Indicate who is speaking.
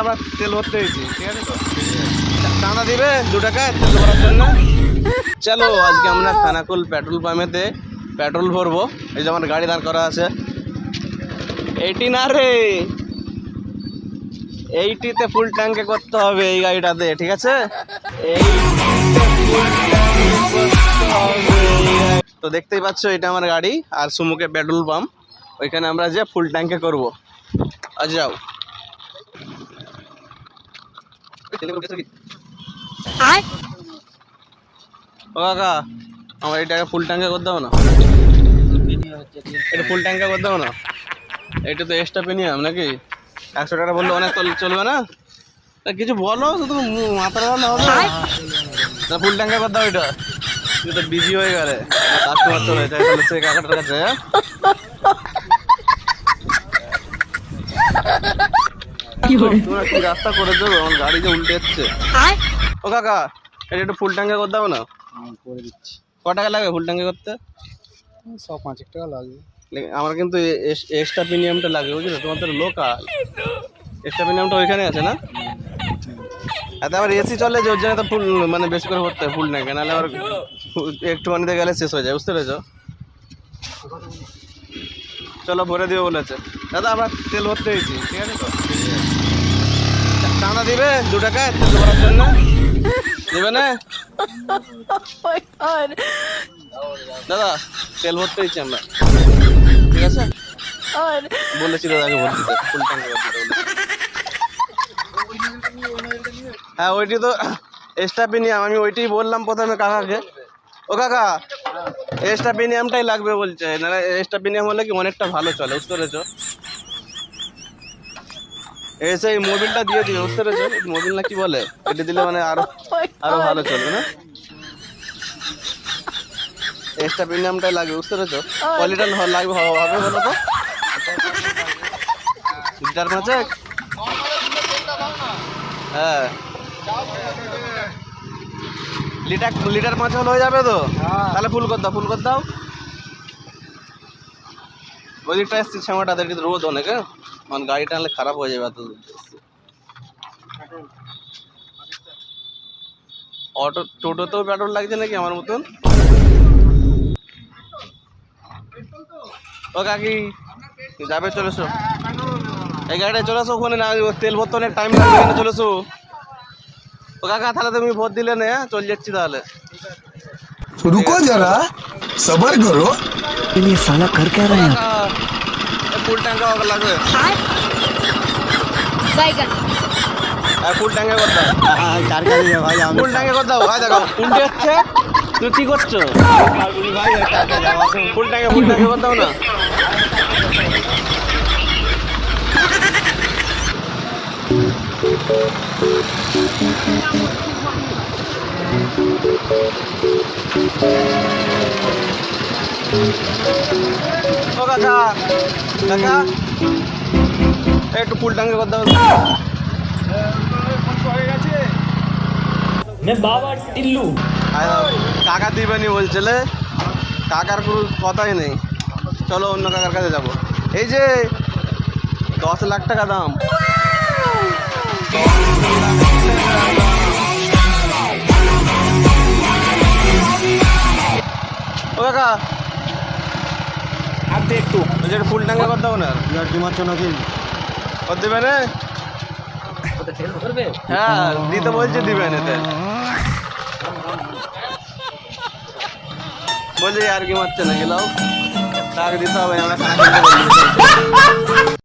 Speaker 1: আমরা তেল ভরতে হয়েছি। ঠিক আছে তো? টানা দিবে দু টাকা, তেল ভরার জন্য চলো, আজকে আমরা খানাকুল পেট্রোল পাম্পেতে পেট্রোল ভরবো। এই যে আমার গাড়ি দাঁড় করা আছে। এইটি না রে। এইটিতে ফুল ট্যাঙ্কে করতে হবে এই গাড়িটাতে, ঠিক আছে? তো দেখতেই পাচ্ছ, এটা আমার গাড়ি আর সুমুকে পেট্রোল পাম্প। ওইখানে আমরা যে ফুল ট্যাঙ্কে করব। আজ যাও। ও কাকা আমার এটাকে ফুল ট্যাঙ্কে করে দাও না। এটা ফুল ট্যাঙ্কে করে দাও না। এটা তো এক্সট্রা পেনিয়াম নাকি? একশো টাকা বললে অনেক চলবে না? কিছু বলো শুধু মু- মাথাটা না হবে তা ফুল ট্যাঙ্কে করে দাও এটা। তুই তো বিজি হয়ে গেলে। কাস্টমার চলে যায় তাহলে সে কাকাটার কাছে তোমরা কি রাস্তা করে দেবো আমার গাড়ি যে উল্টে যাচ্ছে ও কাকা এটা একটু ফুল ট্যাঙ্কে করে দাও না?
Speaker 2: করে দিচ্ছি।
Speaker 1: ক টাকা লাগে ফুল ট্যাঙ্কে করতে?
Speaker 2: সব পাঁচ টাকা লাগবে।
Speaker 1: আমার কিন্তু এক্সট্রা প্রিমিয়ামটা লাগে বুঝলে? তোমার তো লোকাল এক্সট্রা প্রিমিয়ামটা ওইখানে আছে না? আবার এসি চলে যে ওর জন্য তো ফুল মানে বেশি করে ভরতে হয় ফুল নাকি নাহলে আবার একটু পানিতে গেলে শেষ হয়ে যায় বুঝতে পেরেছ? চলো ভরে দিবে বলেছে। দাদা আমরা তেল ভরতে হয়েছি ঠিক আছে তো? টানা দিবে, দু টাকা ভরার জন্য দিবে না? দাদা, তেল ভরতে হয়েছি আমরা। ঠিক আছে? বলেছি দাদাকে বলেছি। হ্যাঁ ওইটি তো এক্সট্রা প্রিমিয়াম আমি ওইটাই বললাম প্রথমে কাকাকে। ও কাকা এক্সট্রা প্রিমিয়ামটাই লাগবে বলছে। না এক্সট্রা প্রিমিয়াম হলে কি অনেকটা ভালো চলে, বুঝতে পেরেছ? এসে এই মোবিলটা দিয়ে দিবে বুঝতে পেরেছ মোবিল না কি বলে? এটা দিলে মানে আরও আরও ভালো চলবে না? এক্সট্রা প্রিমিয়ামটাই লাগবে বুঝতে পেরেছ? কোয়ালিটা লাগবে হবে বলো তো। লিটার পাঁচেক হ্যাঁ। লিটার লিটার পাঁচ হলে হয়ে যাবে তো? তাহলে ফুল কর দাও ফুল কর দাও। ওই দিকটা এসছি শ্যামাটা তাদেরকে রোদ অনেক হ্যাঁ? মানে গাড়িটা টানলে খারাপ হয়ে যাবে এত অটো টোটোতেও পেট্রোল লাগছে নাকি আমার মতন? ও কাকি যাবে চলেছো এই গাড়িটা চলে ওখানে না তেল ভরতে অনেক টাইম লাগবে এখানে চলে ও কাকা তাহলে তুমি ভোট দিলে না হ্যাঁ? চল যাচ্ছি তাহলে।
Speaker 3: রুকো যারা। सबर करो
Speaker 4: ये साला कर क्या रहे हैं
Speaker 1: কাকা ফুল ট্যাঙ্কা লাগবে
Speaker 5: বাইগান
Speaker 1: আর ফুল ট্যাঙ্কা কর দাও
Speaker 2: চার কাজে ভাই আমি
Speaker 1: ফুল ট্যাঙ্কা কর দাও ভাই দেখো উল্টে যাচ্ছে তুমি কি করছো
Speaker 2: ভাই চার কাজে আমাকে
Speaker 1: ফুল ট্যাঙ্কা ফুল ট্যাঙ্কা কর দাও না ও কাকা। কাকা একটু ফুল টাঙ্গে করে দাও। বাবা টিল্লু। কাকা দিবেনি বলছিলে কাকার কোনো কথাই নেই। চলো অন্য কাকার কাছে যাব। এই যে দশ লাখ টাকা দাম। ও কাকা
Speaker 2: আর একটু।
Speaker 1: ওই যে ফুল টাঙ্গা করতে হবে না।
Speaker 2: ইয়ার কি মারছো নাকি?
Speaker 1: কর দেবে না হ্যাঁ দিতে বলছে দিবে না বলছে আর কি মারছে না গেলাও। টাকা দিতে হবে আমরা।